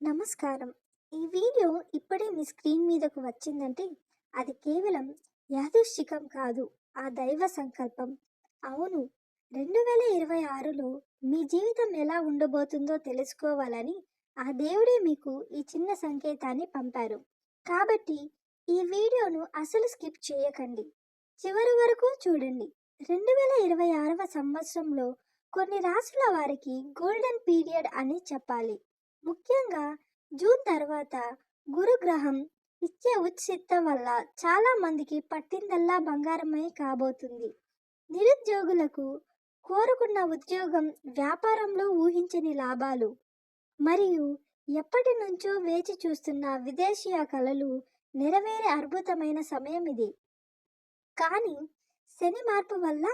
నమస్కారం. ఈ వీడియో ఇప్పుడే మీ స్క్రీన్ మీదకు వచ్చిందంటే అది కేవలం యాదృశ్చికం కాదు ఆ దైవ సంకల్పం. అవును రెండు వేల ఇరవై ఆరులో మీ జీవితం ఎలా ఉండబోతుందో తెలుసుకోవాలని ఆ దేవుడే మీకు ఈ చిన్న సంకేతాన్ని పంపారు. కాబట్టి ఈ వీడియోను అసలు స్కిప్ చేయకండి. చివరి వరకు చూడండి. రెండు వేల ఇరవై ఆరవ సంవత్సరంలో కొన్ని రాసుల వారికి గోల్డెన్ పీరియడ్ అని చెప్పాలి. ముఖ్యంగా జూన్ తర్వాత గురుగ్రహం ఇచ్చే ఉచితం వల్ల చాలా మందికి పట్టిందల్లా బంగారమే కాబోతుంది. నిరుద్యోగులకు కోరుకున్న ఉద్యోగం వ్యాపారంలో ఊహించని లాభాలు. మరియు ఎప్పటి నుంచో వేచి చూస్తున్న విదేశీయ కళలు నెరవేరే అద్భుతమైన సమయం ఇది. కానీ శని మార్పు వల్ల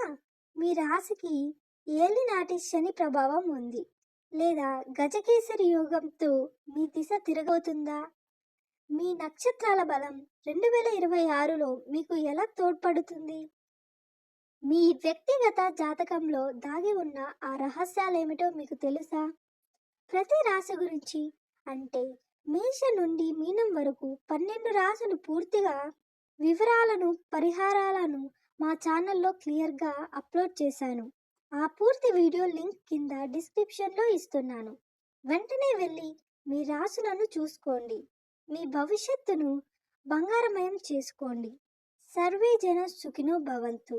మీ రాశికి ఏలినాటి శని ప్రభావం ఉంది. లేదా గజకేసరి యోగంతో మీ దిశ తిరగవుతుందా మీ నక్షత్రాల బలం రెండు వేల ఇరవై ఆరులో మీకు ఎలా తోడ్పడుతుంది? మీ వ్యక్తిగత జాతకంలో దాగి ఉన్న ఆ రహస్యాలేమిటో మీకు తెలుసా? ప్రతి రాశి గురించి అంటే మేష నుండి మీనం వరకు పన్నెండు రాసులు పూర్తిగా వివరాలను పరిహారాలను మా ఛానల్లో క్లియర్గా అప్లోడ్ చేశాను. ఆ పూర్తి వీడియో లింక్ కింద డిస్క్రిప్షన్లో ఇస్తున్నాను. వెంటనే వెళ్ళి మీ రాసులను చూసుకోండి. మీ భవిష్యత్తును బంగారమయం చేసుకోండి. సర్వే జన సుఖినో భవంతు.